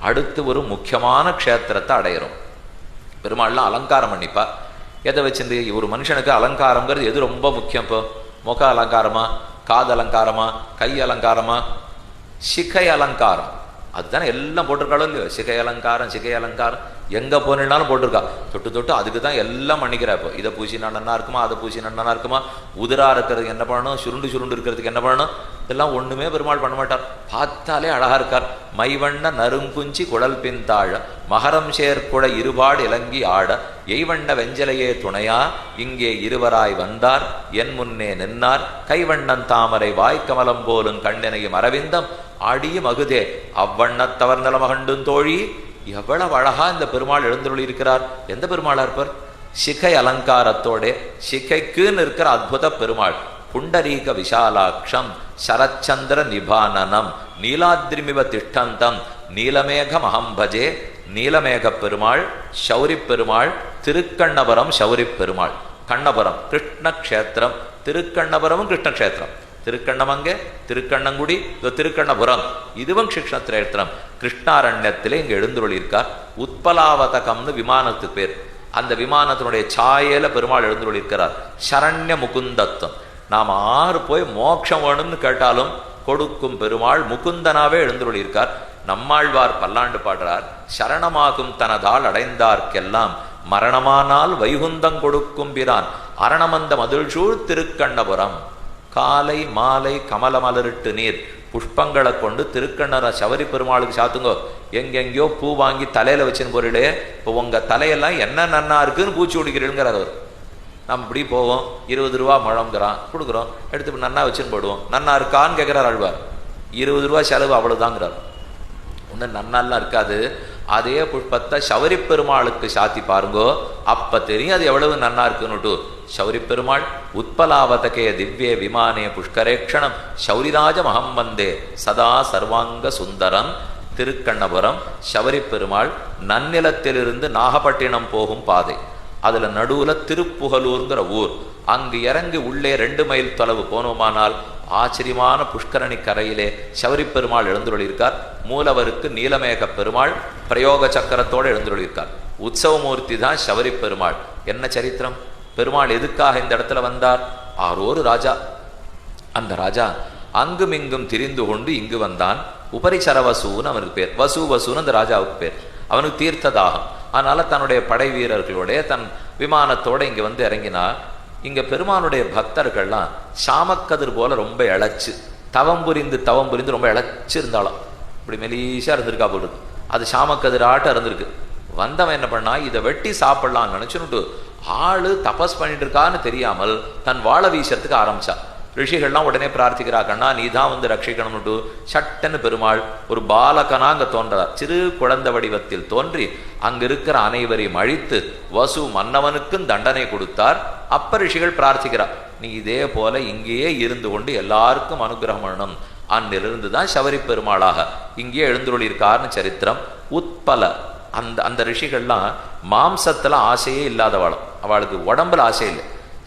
அடுத்து ஒரு முக்கியமான க்ஷேத்திரத்தை அடையிறோம். பெருமாள்லாம் அலங்காரம் பண்ணிப்பா. எதை வச்சிருந்து? ஒரு மனுஷனுக்கு அலங்காரங்கிறது எது ரொம்ப முக்கியம் இப்போ? முக அலங்காரமா? காது அலங்காரமா? கை அலங்காரமா? சிகை அலங்காரம். அதுதானே எல்லாம் போட்டிருக்காளோ இல்லையோ? சிகை அலங்காரம் சிகை அலங்காரம். எங்க போனாலும் போட்டிருக்கா. தொட்டு தொட்டு அதுக்கு தான் எல்லாம் பண்ணிக்கிறா இப்போ. இதை பூசி நன்னா இருக்குமா? அதை பூசி நன்னா இருக்குமா? உதிரா இருக்கிறதுக்கு என்ன பண்ணணும்? சுருண்டு சுருண்டு இருக்கிறதுக்கு என்ன பண்ணணும்? இதெல்லாம் ஒண்ணுமே பெருமாள் பண்ண மாட்டார். பார்த்தாலே அழகா இருக்கார். மைவண்ண நறுங்குஞ்சி குழல் பின்தாழ மகரம் சேர்க்குழ இருபாடு இலங்கி ஆட எய்வண்ண வெஞ்சலையே துணையா இங்கே இருவராய் வந்தார் என் முன்னே நின்னார் கைவண்ணன் தாமரை வாய்க்கமலம் போலும் கண்ணினையும் அரவிந்தம் ஆடியும் மகுதே அவ்வண்ணத்தவர் நலமகண்டும் தோழி. எவ்வளவு அழகா இந்த பெருமாள் எழுந்தருளி இருக்கிறார் எந்த பெருமாளா இருப்பார்? சிகை அலங்காரத்தோட சிகைக்குன்னு இருக்கிற அற்புத பெருமாள். புண்டரீக விஷாலாட்சம் சரச்சந்திர நிபானனம் நீலாத்ரிமிவ திஷ்டந்தம் நீலமேக அகம் பஜே நீலமேக பெருமாள் சௌரி பெருமாள் திருக்கண்ணபுரம் சௌரி பெருமாள் கண்ணபுரம் கிருஷ்ண க்ஷேத்திரம் திருக்கண்ணபுரமும் கிருஷ்ணக்ஷேத்திரம் திருக்கண்ணமங்கே திருக்கண்ணங்குடி இதோ திருக்கண்ணபுரம் இதுவும் கிருஷ்ணத்திரேத்திரம் கிருஷ்ணாரண்யத்திலே இங்கே எழுந்துருளிருக்கார் உத்பலாவதகம்னு விமானத்துக்கு பேர். அந்த விமானத்தினுடைய சாயல பெருமாள் எழுந்துருளிருக்கிறார் சரண்ய முகுந்தத்துவம் நாம் ஆறு போய் மோட்சம் வேணும்னு கேட்டாலும் கொடுக்கும் பெருமாள் முகுந்தனாவே எழுந்துள்ளிருக்கார் நம்மாழ்வார் பல்லாண்டு பாடுறார். சரணமாகும் தனதால் அடைந்தார்க்கெல்லாம் மரணமானால் வைகுந்தம் கொடுக்கும் பிரான். அரணமந்த மதிழ்சூழ் திருக்கண்ணபுரம். காலை மாலை கமல மலரிட்டு நீர். புஷ்பங்களை கொண்டு திருக்கண்ணர சவரி பெருமாளுக்கு சாத்துங்கோ. எங்கெங்கயோ பூ வாங்கி தலையில வச்சுன்னு போறீங்களே இப்போ உங்க தலையெல்லாம் என்ன நன்னா இருக்குன்னு பூச்சி விடுக்கிறீங்கிறார் அவர். நம்ம இப்படி போவோம் இருபது ரூபா முழங்குறான் கொடுக்குறோம் எடுத்து நன்னா வச்சுன்னு போடுவோம். நன்னா இருக்கான்னு கேட்குறார் ஆழ்வார். இருபது ரூபா செலவு அவ்வளோதாங்கிறார் ஒன்றும் நன்னாலாம் இருக்காது. அதே புஷ்பத்தை சௌரி பெருமாளுக்கு சாத்தி பாருங்கோ அப்போ தெரியும் அது எவ்வளவு நன்னா இருக்குன்னுட்டு. சௌரி பெருமாள் உத்பலாவதகே திவ்யே விமானே புஷ்கரேக்ஷணம் சௌரிராஜ மகம் வந்தே சதா சர்வாங்க சுந்தரம் திருக்கண்ணபுரம் சபரி பெருமாள் நன்னிலத்திலிருந்து நாகப்பட்டினம் போகும் பாதை. அதுல நடுவுல திருப்புகலூர்ங்கிற ஊர். அங்கு இறங்கி உள்ளே ரெண்டு மைல் தொலைவு போனோமானால் ஆச்சரியமான புஷ்கரணி கரையிலே சபரி பெருமாள் எழுந்துள்ளிருக்கார் மூலவருக்கு நீலமேக பெருமாள் பிரயோக சக்கரத்தோடு எழுந்துள்ளிருக்கார் உற்சவமூர்த்தி தான் சபரி பெருமாள் என்ன சரித்திரம்? பெருமாள் எதுக்காக இந்த இடத்துல வந்தார்? ஆரோரு ராஜா. அந்த ராஜா அங்கும் இங்கும் திரிந்து கொண்டு இங்கு வந்தான். உபரிசர வசூன்னு அவனுக்கு பேர். வசு வசூன்னு அந்த ராஜாவுக்கு பேர். அவனுக்கு தீர்த்த தாகம் அதனால தன்னுடைய படை வீரர்களோடைய தன் விமானத்தோட இங்க வந்து இறங்கினா இங்க பெருமானுடைய பக்தர்கள்லாம் சாமக்கதிர் போல ரொம்ப இழைச்சு தவம் புரிந்து தவம் புரிந்து ரொம்ப இழைச்சு இருந்தாலும் இப்படி மெலீஷா இருந்திருக்கா போல அது சாமக்கதிர் ஆட்டம் இருந்திருக்கு. வந்தவன் என்ன பண்ணா இதை வெட்டி சாப்பிடலாம்னு நினச்சுன்னுட்டு ஆளு தபஸ் பண்ணிட்டு இருக்கான்னு தெரியாமல் தன் வாழ வீசத்துக்கு ஆரம்பிச்சா. ரிஷிகள்லாம் உடனே பிரார்த்திக்கிறா கண்ணா நீ தான் வந்து ரட்சிக்கணும்னுட்டு சட்டன்னு பெருமாள் ஒரு பாலகனா அங்கே தோன்றார். சிறு குழந்தை வடிவத்தில் தோன்றி அங்கு இருக்கிற அனைவரையும் அழித்து வசு மன்னவனுக்கும் தண்டனை கொடுத்தார். அப்ப ரிஷிகள் பிரார்த்திக்கிறார் நீ இதே போல இங்கேயே இருந்து கொண்டு எல்லாருக்கும் அனுகிரகம் பண்ணணும். அன்னிலிருந்து தான் சபரி பெருமாளாக இங்கேயே எழுந்துருளிருக்காருன்னு சரித்திரம் உத்பல அந்த அந்த ரிஷிகள்லாம் மாம்சத்தில் ஆசையே இல்லாதவாளும். அவளுக்கு உடம்புல ஆசை இல்லை.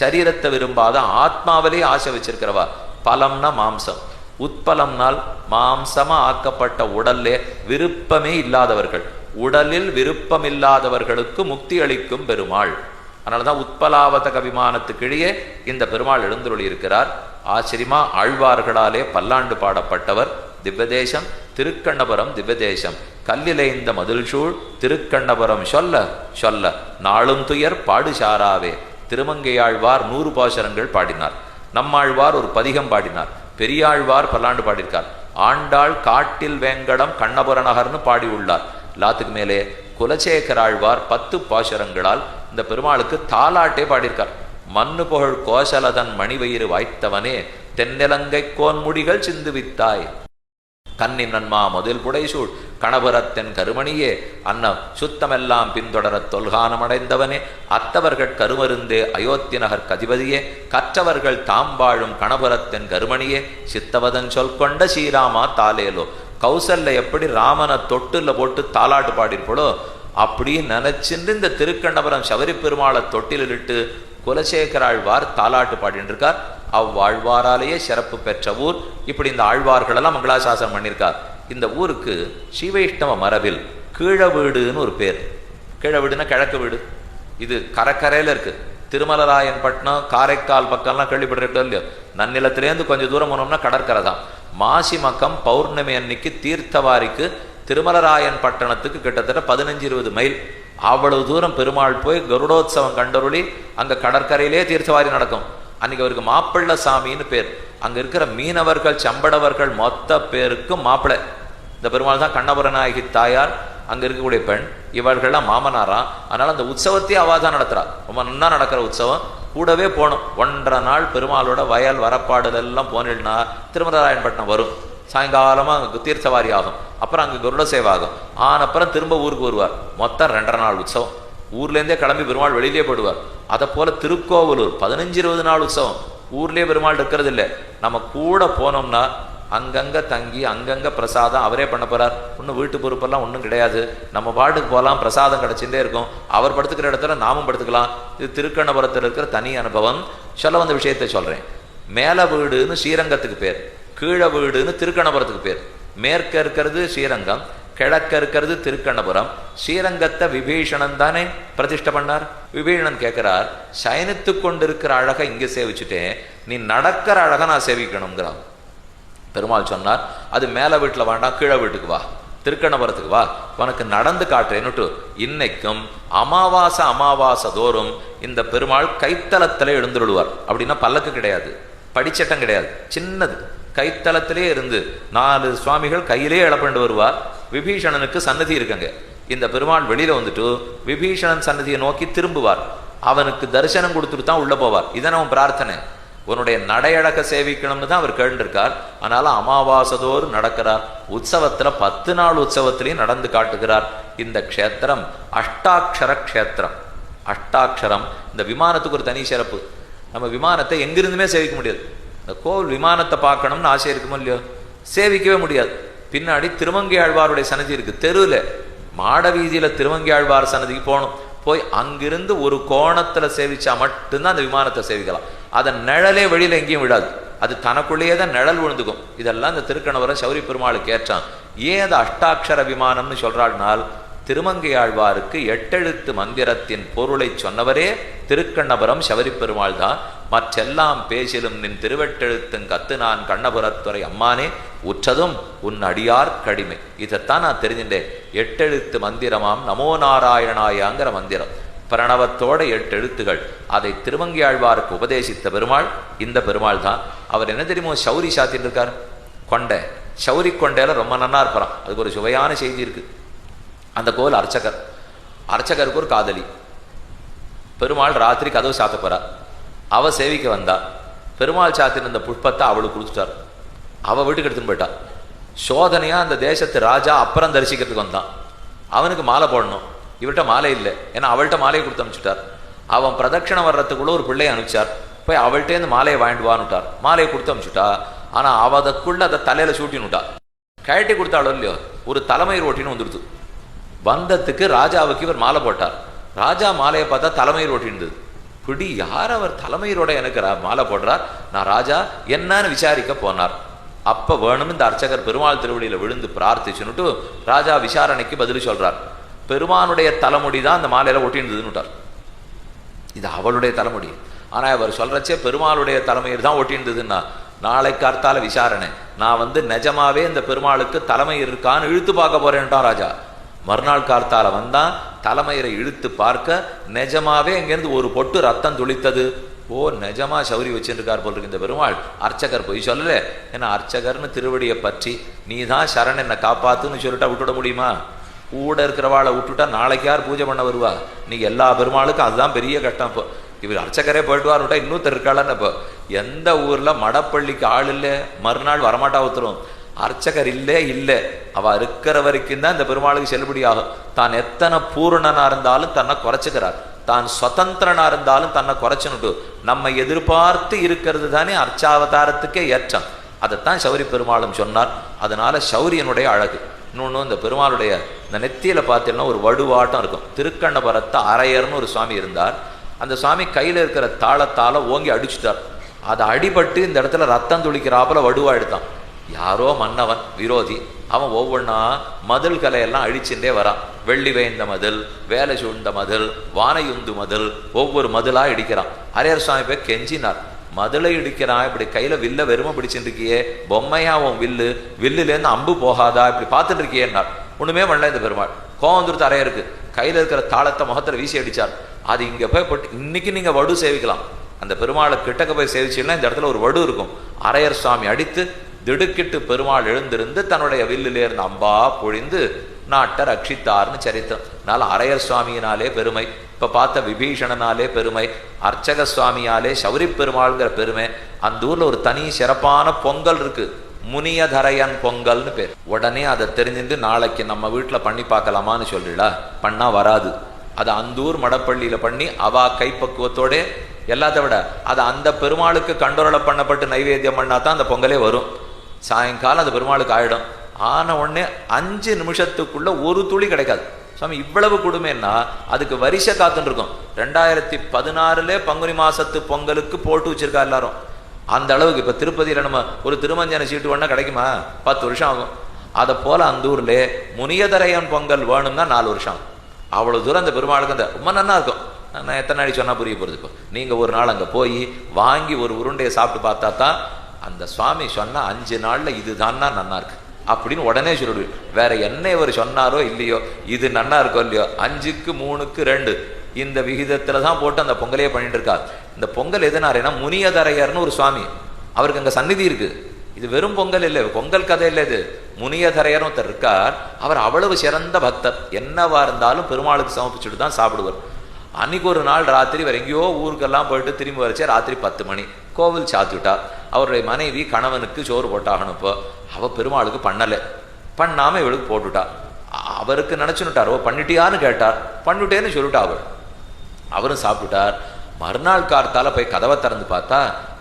சரீரத்தை விரும்பாத ஆத்மாவிலே ஆசை வச்சிருக்கிறவா? பலம்னா மாம்சம். உட்பலம்னால் மாம்சமா ஆக்கப்பட்ட உடல்லே விருப்பமே இல்லாதவர்கள். உடலில் விருப்பம் இல்லாதவர்களுக்கு முக்தி அளிக்கும் பெருமாள். அதனாலதான் உட்பலாவதக விமானத்துக்கிடையே இந்த பெருமாள் எழுந்துருளி இருக்கிறார். ஆச்சரியமா ஆழ்வார்களாலே பல்லாண்டு பாடப்பட்டவர். திவ்யதேசம் திருக்கண்ணபுரம் திவ்யதேசம். கல்லிலைந்த மதில்சூழ் திருக்கண்ணபுரம் சொல்ல சொல்ல நாளும் துயர் பாடுசாராவே. திருமங்கையாழ்வார் நூறு பாசுரங்கள் பாடினார். நம்மாழ்வார் ஒரு பதிகம் பாடினார். பெரியாழ்வார் பல்லாண்டு பாடியிருக்கார். ஆண்டாள் காட்டில் வேங்கடம் கண்ணபுர நகர்னு பாடியுள்ளார் எல்லாத்துக்கு மேலே குலசேகராழ்வார் பத்து பாசுரங்களால் இந்த பெருமாளுக்கு தாலாட்டே பாடியிருக்கார். மண்ணு புகழ் கோசலதன் மணிவயிறு வாய்த்தவனே தென்னிலங்கை கோன்முடிகள் சிந்துவித்தாய். கண்ணின் நன்மா முதல் புடைசூழ். கணபுரத்தின் கருமணியே அன்னம் சுத்தமெல்லாம் பின்தொடரத் தொல்கானமடைந்தவனே. அத்தவர்கள் கருமருந்தே அயோத்தி நகர் கதிபதியே. கற்றவர்கள் தாம் வாழும் கணபுரத்தின் கருமணியே. சித்தவதன் சொல் கொண்ட ஸ்ரீராமா தாலேலோ கௌசல்ல எப்படி ராமனை தொட்டுல போட்டு தாலாட்டு பாடிருப்பளோ அப்படி நினைச்சிருந்து இந்த திருக்கண்டபுரம் சபரி பெருமாளை தொட்டிலிட்டு குலசேகராழ்வார் தாலாட்டு பாடிட்டு இருக்கார் அவ்வாழ்வாராலேயே சிறப்பு பெற்ற ஊர். இப்படி இந்த ஆழ்வார்களெல்லாம் மங்களாசாசனம் பண்ணியிருக்கார். இந்த ஊருக்கு ஸ்ரீவைஷ்ணவ மரபில் கீழ வீடுன்னு ஒரு பேர். கீழ வீடுன்னா கிழக்கு வீடு. இது கரக்கரையில் இருக்கு. திருமலராயன் பட்டினம் காரைக்கால் பக்கம்லாம் கேள்விப்பட்டிருக்கோம் இல்லையோ? நன்னிலத்திலேருந்து கொஞ்சம் தூரம் போனோம்னா கடற்கரை தான். மாசி மக்கம் பௌர்ணமி அன்னைக்கு தீர்த்தவாரிக்கு திருமலராயன் பட்டணத்துக்கு கிட்டத்தட்ட பதினஞ்சு இருபது மைல். அவ்வளவு தூரம் பெருமாள் போய் கருடோத்சவம் கண்டருளி அங்கே கடற்கரையிலே தீர்த்தவாரி நடக்கும். அன்னைக்கு அவருக்கு மாப்பிள்ள சாமின்னு பேர். அங்க இருக்கிற மீனவர்கள் சம்படவர்கள் மொத்த பேருக்கும் மாப்பிள்ளை. இந்த பெருமாள் தான் கண்ணபுரநாயகி தாயார் அங்க இருக்கக்கூடிய பெண். இவர்கள்லாம் மாமனாரா? அதனால அந்த உற்சவத்தையே அவா தான் நடத்துறா. ரொம்ப நன்னா நடக்கிற உற்சவம். கூடவே போகணும். ஒன்றரை நாள் பெருமாளோட வயல் வரப்பாடுல எல்லாம் போனில்னா திருமலராயன்பட்டினம் வரும். சாயங்காலமா அங்கே தீர்த்தவாரி ஆகும். அப்புறம் அங்கே குருட சேவை ஆகும் ஆனப்புறம் திரும்ப ஊருக்கு வருவார். மொத்தம் ரெண்டரை நாள் உற்சவம். ஊர்லேருந்தே கிளம்பி பெருமாள் வெளியிலே போடுவார் அதை போல திருக்கோவலூர் பதினஞ்சு இருபது நாள் உற்சவம். ஊர்லேயே பெருமாள் இருக்கிறது இல்லை நம்ம கூட போனோம்னா அங்கங்கே தங்கி அங்கங்கே பிரசாதம் அவரே பண்ண போகிறார் ஒன்றும் வீட்டு பொறுப்பெல்லாம் ஒன்றும் கிடையாது. நம்ம பாட்டுக்கு போகலாம் பிரசாதம் கிடச்சிட்டே இருக்கும். அவர் படுத்துக்கிற இடத்துல நாமும் படுத்துக்கலாம். இது திருக்கண்ணபுரத்தில் இருக்கிற தனி அனுபவம். சொல்ல வந்த விஷயத்தை சொல்கிறேன் மேல வீடுன்னு ஸ்ரீரங்கத்துக்கு பேர். கீழ வீடுன்னு திருக்கண்ணபுரத்துக்கு பேர். மேற்க இருக்கிறது ஸ்ரீரங்கம். கிழக்க இருக்கிறது திருக்கண்ணபுரம். ஸ்ரீரங்கத்தை விபீஷணன் தானே பிரதிஷ்டை பண்ணார். விபீஷணன் கேட்கிறார் சயனித்து கொண்டிருக்கிற அழகை இங்க சேவிச்சுட்டேன். நீ நடக்கிற அழகை நான் சேவிக்கணுங்கிறான் பெருமாள் சொன்னார் அது மேல வீட்டில் வேண்டாம் கீழே வீட்டுக்கு வா. திருக்கண்ணபுரத்துக்கு வா. உனக்கு நடந்து காட்டுறேன்னுட்டு இன்னைக்கும் அமாவாசை அமாவாசை தோறும் இந்த பெருமாள் கைத்தளத்தில் எழுந்துருடுவார். அப்படின்னா பல்லக்கு கிடையாது படிச்சட்டம் கிடையாது சின்னது. கைத்தளத்திலே இருந்து நாலு சுவாமிகள் கையிலே இழப்பண்டு வருவார். விபீஷணனுக்கு சன்னதி இருக்குங்க. இந்த பெருமாள் வெளியில வந்துட்டு விபீஷணன் சன்னதியை நோக்கி திரும்புவார். அவனுக்கு தரிசனம் கொடுத்துட்டு தான் உள்ள போவார். இதான் அவன் பிரார்த்தனை. உன்னுடைய நடையழக சேவிக்கணும்னு தான் அவர் கேட்டிருக்கார். அதனால அமாவாசதோறு நடக்கிறார். உற்சவத்துல பத்து நாள் உற்சவத்திலையும் நடந்து காட்டுகிறார். இந்த க்ஷேத்திரம் அஷ்டாட்சர க்ஷேத்திரம். அஷ்டாட்சரம். இந்த விமானத்துக்கு ஒரு தனி சிறப்பு. நம்ம விமானத்தை எங்கிருந்துமே சேவிக்க முடியாது. இந்த கோவில் விமானத்தை பார்க்கணும்னு ஆசை இருக்குமோ இல்லையோ? சேவிக்கவே முடியாது. பின்னாடி திருமங்கையாழ்வாருடைய சன்னதி இருக்கு. தெருவில். மாட வீதியில் திருமங்கையாழ்வார் சன்னதிக்கு போகணும். போய் அங்கிருந்து ஒரு கோணத்தில் சேவிச்சா மட்டும்தான் அந்த விமானத்தை சேவிக்கலாம். அதை நிழலே வெளியில் எங்கேயும் விடாது. அது தனக்குள்ளேயே தான் நிழல் விழுந்துக்கும் இதெல்லாம் இந்த திருக்கணவரை சௌரி பெருமாளுக்கு ஏற்றான். ஏன் அது அஷ்டாட்சர விமானம்னு சொல்கிறாள்னால் திருமங்கையாழ்வாருக்கு எட்டெழுத்து மந்திரத்தின் பொருளை சொன்னவரே திருக்கண்ணபுரம் சபரிப்பெருமாள் தான். மற்றெல்லாம் பேசிலும் நின் திருவெட்டெழுத்தும் கத்து நான் கண்ணபுரத்துறை அம்மானே உற்றதும் உன் அடியார் கடிமை. இதைத்தான் நான் தெரிஞ்சுட்டேன் எட்டெழுத்து மந்திரமாம் நமோ நாராயணாயாங்கிற மந்திரம். பிரணவத்தோட எட்டு எழுத்துகள் அதை திருமங்கியாழ்வாருக்கு உபதேசித்த பெருமாள் இந்த பெருமாள் தான். அவர் என்ன தெரியுமோ சௌரி சாத்தின்னு இருக்கார் கொண்டை. சௌரி கொண்டையில ரொம்ப நன்னா இருப்பாராம். அதுக்கு ஒரு சுவையான செய்தி இருக்கு. அந்த கோவில் அர்ச்சகர். அர்ச்சகருக்கு ஒரு காதலி. பெருமாள் ராத்திரி கதவு சாத்த போறா. அவ சேவிக்க வந்தா. பெருமாள் சாத்தின அந்த புஷ்பத்தை அவளுக்கு கொடுத்துட்டார். அவ வீட்டுக்கு எடுத்துன்னு போயிட்டா. சோதனையா அந்த தேசத்து ராஜா அப்புறம் தரிசிக்கிறதுக்கு வந்தான். அவனுக்கு மாலை போடணும். இவர்கிட்ட மாலை இல்லை. ஏன்னா அவள்கிட்ட மாலையை கொடுத்து அனுப்பிச்சுட்டார். அவன் பிரதட்சணம் வர்றதுக்குள்ள ஒரு பிள்ளையை அனுப்பிச்சார். போய் அவள்கிட்டேருந்து மாலையை வாங்கிட்டு வான்னுட்டார். மாலையை கொடுத்து அனுப்பிச்சுட்டா. ஆனா அவ அதற்குள்ள அதை தலையில சூட்டினுட்டா கழட்டி கொடுத்தாளோ இல்லையோ ஒரு தலைமயிர் ஓட்டின்னு வந்துடுது. வந்தத்துக்கு ராஜாவுக்கு இவர் மாலை போட்டார். ராஜா மாலையை பார்த்தா தலைமையில் ஓட்டிருந்தது பிடி யார் அவர் தலைமையிலோட எனக்கு மாலை போடுறார்? நான் ராஜா என்னன்னு விசாரிக்க போனார். அப்ப வேணும் இந்த அர்ச்சகர் பெருமாள் திருவடியில் விழுந்து பிரார்த்திச்சுன்னுட்டு ராஜா விசாரணைக்கு பதில் சொல்கிறார் பெருமானுடைய தலைமுடி தான் அந்த மாலையில ஒட்டியிருந்ததுன்னுட்டார். இது அவளுடைய தலைமுடி. ஆனால் அவர் சொல்றச்சே பெருமாளுடைய தலைமையில் தான் ஒட்டியிருந்ததுன்னா நாளை கார்த்தால விசாரணை. நான் வந்து நிஜமாவே இந்த பெருமாளுக்கு தலைமை இருக்கான்னு இழுத்து பார்க்க போறேன்ட்டான் ராஜா. மறுநாள் கார்த்தால வந்தான் தலைமையில இழுத்து பார்க்க நிஜமாவே இங்கேருந்து ஒரு பொட்டு ரத்தம் துளித்தது. ஓ நிஜமா சௌரி வச்சிருக்கார் போல் இருக்கு இந்த பெருமாள். அர்ச்சகர் பொய் சொல்லல. ஏன்னா அர்ச்சகர்னு திருவடியை பற்றி நீ தான் சரண் என்னை காப்பாத்துன்னு சொல்லிட்டா விட்டுட முடியுமா? கூட இருக்கிறவாளை விட்டுட்டா நாளைக்கு யார் பூஜை பண்ண வருவா? நீ எல்லா பெருமாளுக்கும் அதுதான் பெரிய கட்டம் இப்போ இவர் அர்ச்சகரே போயிட்டு விட்டா இன்னொருத்தர் இருக்காளன்னு இப்போ எந்த ஊர்ல மடப்பள்ளிக்கு ஆள் இல்லை? மறுநாள் வரமாட்டா ஒருத்தரும். அர்ச்சகர் இல்லே. இல்லை அவ இருக்கிற வரைக்கும் தான் இந்த பெருமாளுக்கு செல்லுபடியாகும். தான் எத்தனை பூரணனா இருந்தாலும் தன்னை குறைச்சுக்கிறார். தான் சுதந்திரனா இருந்தாலும் தன்னை குறைச்சுனுட்டு நம்ம எதிர்பார்த்து இருக்கிறது தானே அர்ச்சாவதாரத்துக்கே ஏற்றம். அதைத்தான் சௌரி பெருமாளும் சொன்னார். அதனால சௌரியனுடைய அழகு. இன்னொன்று இந்த பெருமாளுடைய இந்த நெத்தியில பார்த்தீங்கன்னா ஒரு வடுவாட்டம் இருக்கும். திருக்கண்ணபுரத்தை அரையர்னு ஒரு சுவாமி இருந்தார். அந்த சுவாமி கையில இருக்கிற தாளத்தால ஓங்கி அடிச்சுட்டார். அதை அடிபட்டு இந்த இடத்துல ரத்தம் துளிக்கிறாப்புல வடுவா எடுத்தான். யாரோ மன்னவன் விரோதி. அவன் ஒவ்வொன்றா மதில்களை கலையெல்லாம் அழிச்சுட்டே வரான். வெள்ளி வேய்ந்த மதில் வேலை சூழ்ந்த மதில் வானையுந்து மதில் ஒவ்வொரு மதிலாக இடிக்கிறான். அரையர் சுவாமி போய் கெஞ்சினார். மதுளை இடிக்கிறான் இப்படி கையில் வில்ல வெறுமை பிடிச்சிட்டு இருக்கியே பொம்மையா உன் வில்லு வில்லுலேருந்து அம்பு போகாதா இப்படி பார்த்துட்டு இருக்கியேன்னார் ஒன்றுமே பண்ணல இந்த பெருமாள். கோவம் வந்துருத்து அறையருக்கு கையில் இருக்கிற தாளத்தை முகத்தில் வீசி அடித்தார் அது இங்கே போய் போட்டு இன்னைக்கு நீங்கள் வடு சேவிக்கலாம். அந்த பெருமாளை கிட்டக்க போய் சேவிச்சீங்கன்னா இந்த இடத்துல ஒரு வடு இருக்கும். அரையர் சுவாமி அடித்து திடுக்கிட்டு பெருமாள் எழுந்திருந்து தன்னுடைய வில்லிலேருந்து அம்பா பொழிந்து நாட்டை ரட்சித்தார்னு சரித்திரம். அதனால அரையர் சுவாமியினாலே பெருமை. இப்போ பார்த்த விபீஷணனாலே பெருமை. அர்ச்சக சுவாமியாலே சௌரி பெருமாள்ங்கிற பெருமை. அந்த ஊரில் ஒரு தனி சிறப்பான பொங்கல் இருக்கு. முனியதரையன் பொங்கல்னு பேர். உடனே அதை தெரிஞ்சுட்டு நாளைக்கு நம்ம வீட்டில் பண்ணி பார்க்கலாமான்னு சொல்றீங்களா பண்ணால் வராது. அதை அந்த ஊர் பண்ணி அவா கைப்பக்குவத்தோட எல்லாத்த விட அதை அந்த பெருமாளுக்கு கண்டோரலை பண்ணப்பட்டு நைவேத்தியம் பண்ணா தான் அந்த பொங்கலே வரும். சாயங்காலம் அந்த பெருமாளுக்கு ஆயிடும். ஆன உடனே அஞ்சு நிமிஷத்துக்குள்ள ஒரு துளி கிடைக்காது. சுவாமி இவ்வளவு கொடுமைன்னா அதுக்கு வரிசை காத்துன்னு இருக்கும். ரெண்டாயிரத்தி பதினாறுல பங்குனி மாசத்து பொங்கலுக்கு போட்டு வச்சிருக்கா எல்லாரும். அந்த அளவுக்கு இப்ப திருப்பதியில நம்ம ஒரு திருமஞ்சன சீட்டு வேணா கிடைக்குமா? பத்து வருஷம் ஆகும். அதை போல அந்த ஊர்ல முனியதரையன் பொங்கல் வேணும்னா நாலு வருஷம் ஆகும். அவ்வளவு தூரம் அந்த பெருமாளுக்கு அந்த ரொம்ப நன்னா இருக்கும். நான் எத்தனை நாளைக்கு சொன்னா புரிய போறது இப்போ? நீங்க ஒரு நாள் அங்க போய் வாங்கி ஒரு உருண்டையை சாப்பிட்டு பார்த்தா தான் அந்த சுவாமி சொன்னால் அஞ்சு நாளில் இதுதான்னா நன்னா இருக்கு. அப்படின்னு உடனே சொல்லிடு வேற என்ன இவர் சொன்னாரோ இல்லையோ இது நன்னா இருக்கோ இல்லையோ அஞ்சுக்கு மூணுக்கு ரெண்டு. இந்த விகிதத்தில் தான் போட்டு அந்த பொங்கலையே பண்ணிட்டு இருக்கார். இந்த பொங்கல் எதுனாருன்னா முனியதரையர்னு ஒரு சுவாமி. அவருக்கு அங்கே சந்நிதி இருக்கு. இது வெறும் பொங்கல் இல்லை பொங்கல் கதை இல்லை இது. முனியதரையர் ஒருத்தர் இருக்கார். அவர் அவ்வளவு சிறந்த பக்தர். என்னவா இருந்தாலும் பெருமாளுக்கு சமர்ப்பிச்சுட்டு தான் சாப்பிடுவார். அன்னைக்கு ஒரு நாள் ராத்திரி வேற எங்கேயோ ஊருக்கெல்லாம் போயிட்டு திரும்பி வரைச்சே ராத்திரி பத்து மணி. கோவில் சாத்துவிட்டா அவருடைய மனைவி கணவனுக்கு சோறு போட்டாகணும் இப்போ. அவள் பெருமாளுக்கு பண்ணலை. பண்ணாமல் இவளுக்கு போட்டுவிட்டா அவருக்கு நினைச்சுட்டார் ஓ பண்ணிட்டியான்னு கேட்டார். பண்ணிட்டேன்னு சொல்லிட்டா அவள் அவரும் சாப்பிட்டுட்டார் மறுநாள் கார்த்தால போய் கதவை திறந்து பார்த்தா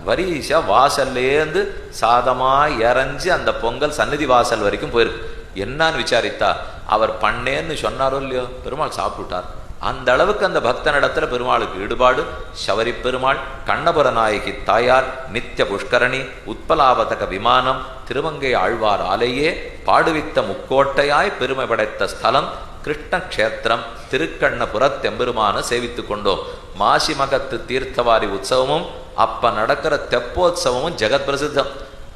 வரிசா வாசல்லேருந்து சாதமாக இறஞ்சி அந்த பொங்கல் சந்நிதி வாசல் வரைக்கும் போயிருக்கு. என்னன்னு விசாரித்தா அவர் பண்ணேன்னு சொன்னாரோ இல்லையோ? பெருமாள் சாப்பிட்டுட்டார். அந்த அளவுக்கு அந்த பக்தனிடத்துல பெருமாளுக்கு ஈடுபாடு சவரி பெருமாள் கண்ணபுர நாயகி தாயார் நித்திய புஷ்கரணி உத்பலாவதக விமானம் திருமங்கை ஆழ்வார் ஆலையே பாடுவித்த முக்கோட்டையாய் பெருமை படைத்த ஸ்தலம் கிருஷ்ணக்ஷேத்திரம் திருக்கண்ணபுரத்தெம்பெருமான சேவித்துக் கொண்டோம். மாசி மகத்து தீர்த்தவாரி உற்சவமும் அப்ப நடக்கிற தெப்போத்சவமும் ஜெகத் பிரசித்தம்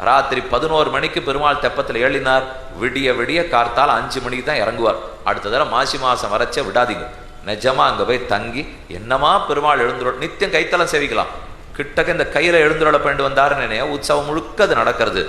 ராத்திரி பதினோரு மணிக்கு பெருமாள் தெப்பத்தில் ஏழினார் விடிய விடிய கார்த்தால் அஞ்சு மணிக்கு தான் இறங்குவார். அடுத்த தடவை மாசி மாசம் வரைச்ச விடாதீங்க. நிஜமா அங்க போய் தங்கி என்னமா பெருமாள் எழுந்துரு நித்தியம் கைத்தலம் சேவிக்கலாம். கிட்டக்க இந்த கையில எழுந்துருள பண்ணிட்டு வந்தாருன்னு உற்சவம் முழுக்க அது நடக்கிறது.